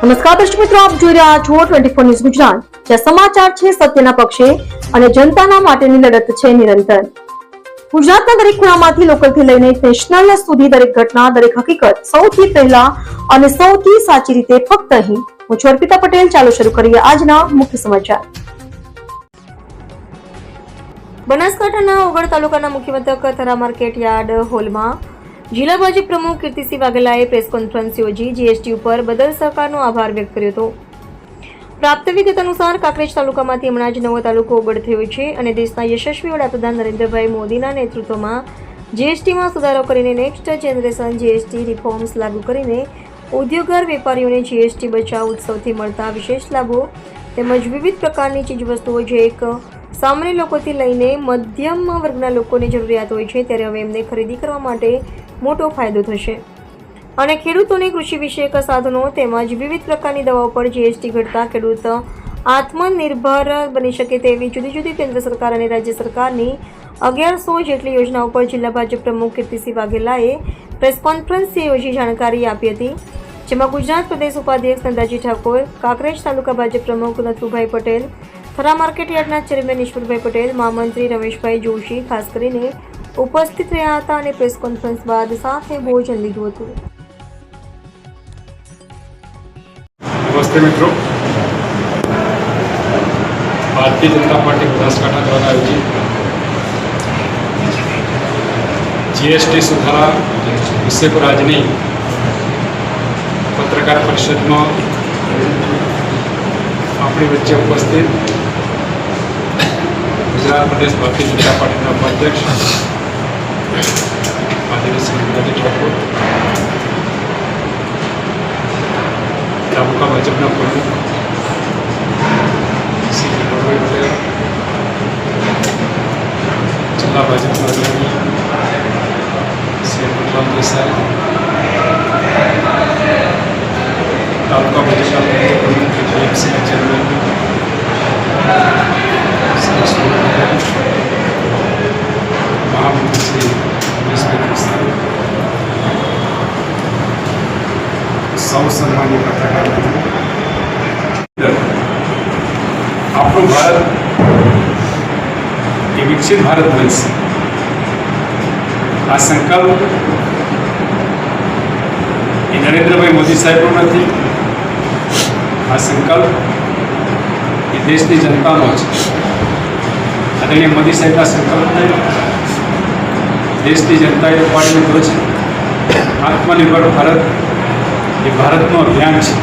નમસ્કાર દર્શક મિત્રો, આપ જોઈ રહ્યા છો ટ્વેન્ટી ફોર ન્યૂઝ ગુજરાત. જ્યાં સમાચાર છે સત્યના પક્ષે અને જનતાના માટેની લડત છે નિરંતર. ગુજરાતના દરેક ખૂણામાંથી લોકલથી લઈને નેશનલ સુધી દરેક ઘટના, દરેક હકીકત સૌથી પહેલા અને સૌથી સાચી રીતે ફક્ત અહીં. હું છું અર્પિતા પટેલ, ચાલો શરૂ કરીએ આજના મુખ્ય સમાચાર. બનાસકાંઠાના ઓગળ તાલુકાના મુખ્ય મથક થરા માર્કેટ યાર્ડ હોલમાં જિલ્લા ભાજપ પ્રમુખ કીર્તિસિંહ વાઘેલાએ પ્રેસ કોન્ફરન્સ યોજી જીએસટી ઉપર બદલ સહકારનો આભાર વ્યક્ત કર્યો હતો. પ્રાપ્ત વિગત અનુસાર કાંકરેજ તાલુકામાંથી હમણાં જ નવો તાલુકો ઉગડ થયો છે અને દેશના યશસ્વી વડાપ્રધાન નરેન્દ્રભાઈ મોદીના નેતૃત્વમાં જીએસટીમાં સુધારો કરીને નેક્સ્ટ જનરેશન જીએસટી રિફોર્મ્સ લાગુ કરીને ઉદ્યોગર વેપારીઓને જીએસટી બચાવ ઉત્સવથી મળતા વિશેષ લાભો તેમજ વિવિધ પ્રકારની ચીજવસ્તુઓ જે એક સામાન્ય લોકોથી લઈને મધ્યમ વર્ગના લોકોને જરૂરિયાત હોય છે, ત્યારે હવે એમને ખરીદી કરવા માટે મોટો ફાયદો થશે. અને ખેડૂતોને કૃષિ વિષયક સાધનો તેમજ વિવિધ પ્રકારની દવાઓ પર જીએસટી ઘટતા ખેડૂત આત્મનિર્ભર બની શકે તેવી જુદી જુદી કેન્દ્ર સરકાર અને રાજ્ય સરકારની અગિયારસો જેટલી યોજનાઓ પર જિલ્લા ભાજપ પ્રમુખ કીર્તિસિંહ વાઘેલાએ પ્રેસ કોન્ફરન્સ યોજી જાણકારી આપી હતી. જેમાં ગુજરાત પ્રદેશ ઉપાધ્યક્ષ નંદાજી ઠાકોર, કાંકરેજ તાલુકા ભાજપ પ્રમુખ નથુભાઈ પટેલ થરા માર્કેટ યાર્ડના ચેરમેન ઈશ્વરભાઈ પટેલ, મહામંત્રી રમેશભાઈ જોશી, ખાસ કરીને ઉપસ્થિત રહ્યા હતા અને પ્રેસ કોન્ફરન્સ બાદ સાથે ભોજન લીધું હતું. નમસ્તે મિત્રો. ભારતીય જનતા પાર્ટી બનાસકાંઠા દ્વારા આયોજિત જીએસટી સુધારા વિષય પર આજની પત્રકાર પરિષદમાં આપણી વચ્ચે ઉપસ્થિત ગુજરાત પ્રદેશ ભારતીય જનતા પાર્ટીના ઉપાધ્યક્ષ આદરણીય શ્રી નંદાજી ઠાકોર તાલુકા ભાજપના પ્રમુખ શ્રી વિનોદભાઈ પટેલ જિલ્લા ભાજપના અગ્રણી શ્રી અમૃતલાલ દેસાઈ તાલુકા ભાજપના પ્રમુખ જીએમસીના ચેરમેન શ્રી સુરેશ પટેલ મહામંત્રી શ્રી રમેશભાઈ સૌ સન્માનીય પત્રકાર. આપણું ભારત એ વિકસિત ભારત બનશે. આ સંકલ્પ એ નરેન્દ્રભાઈ મોદી સાહેબનો નથી. આ સંકલ્પ એ દેશની જનતાનો છે. આદરણીય મોદી સાહેબના સંકલ્પને દેશની જનતાએ ઉપાડી લીધો છે. આત્મનિર્ભર ભારત એ ભારતનું અભિયાન છે.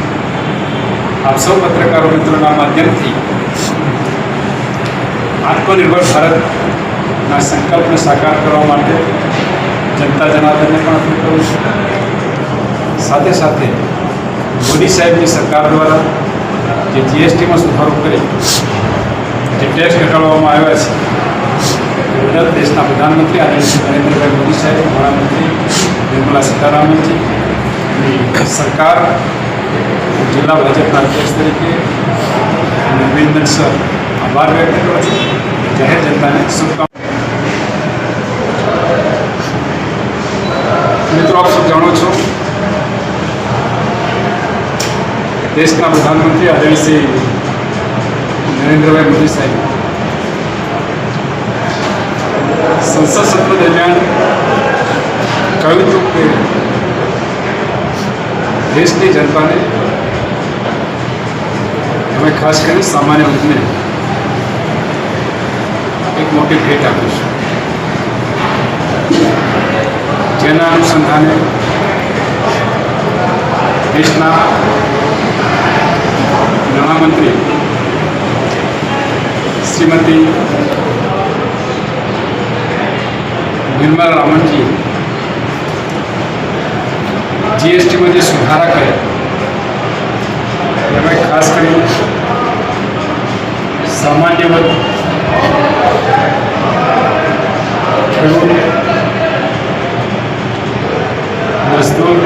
આપ સૌ પત્રકારો મિત્રોના માધ્યમથી આત્મનિર્ભર ભારતના સંકલ્પને સાકાર કરવા માટે જનતા જનાર્દનને પણ અપીલ કરું છું. સાથે સાથે મોદી સાહેબની સરકાર દ્વારા જે જીએસટીમાં સુધારો કરી જે ટેક્સ ઘટાડવામાં આવ્યા છે ગુજરાત દેશના પ્રધાનમંત્રી આદરણીય નરેન્દ્રભાઈ મોદી સાહેબ નાણામંત્રી નિર્મલા સીતારામનજી સરકાર જિલ્લા ભાજપના અધ્યક્ષ તરીકે અને અભિનંદન સર આભાર વ્યક્ત કર્યો છે. જાહેર જનતાને શુભકામના. મિત્રો, આપ સૌ જાણો છો, દેશના પ્રધાનમંત્રી આદરણીય શ્રી નરેન્દ્રભાઈ મોદી સાહેબ, સંસદ સત્ર દરમિયાન કહ્યું હતું કે દેશની જનતાને અમે ખાસ કરીને સામાન્ય વર્ગને એક મોટી ભેટ આપીશું જેના અનુસંધાને દેશના નાણામંત્રી શ્રીમતી નિર્મલા રામનજી જીએસટીમાં જે સુધારા કર્યા એમાં ખાસ કરીને સામાન્ય વર્ગ ખેડૂત, મજદૂર,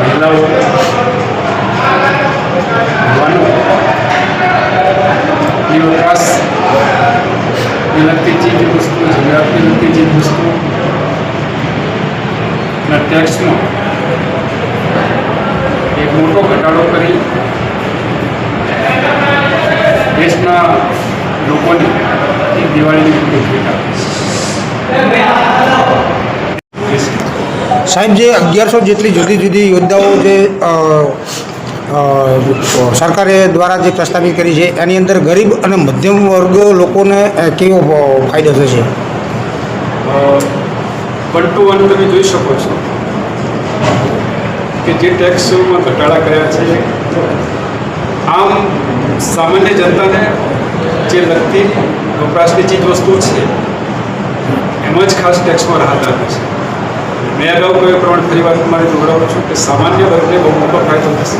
મહિલાઓ, યુવાનો, એ એ લગતી ચીજ વસ્તુઓ જરૂરિયાતની લગતી ચીજ વસ્તુઓ ના ટેક્સમાં એક મોટો ઘટાડો કરી દેશના લોકોને એક દિવાળીની ભેટ સાહેબ જે અગિયારસો જેટલી જુદી જુદી યોદ્ધાઓ જે સરકારે દ્વારા જે પ્રસ્તાવિત કરી છે એની અંદર ગરીબ અને મધ્યમ વર્ગ લોકોને કેવો ફાયદો થશે? વન ટુ વન તમે જોઈ શકો છો કે જે ટેક્સમાં ઘટાડા કર્યા છે, આમ સામાન્ય જનતાને જે લગતી વપરાશની ચીજ વસ્તુઓ છે, એમાં જ ખાસ ટેક્સમાં રાહત આપે છે. મેં અગાઉ કહ્યું પ્રમાણે ફરી વાત મારે દોહરાવું છું કે સામાન્ય વર્ગને બહુ મોટો ફાયદો થશે.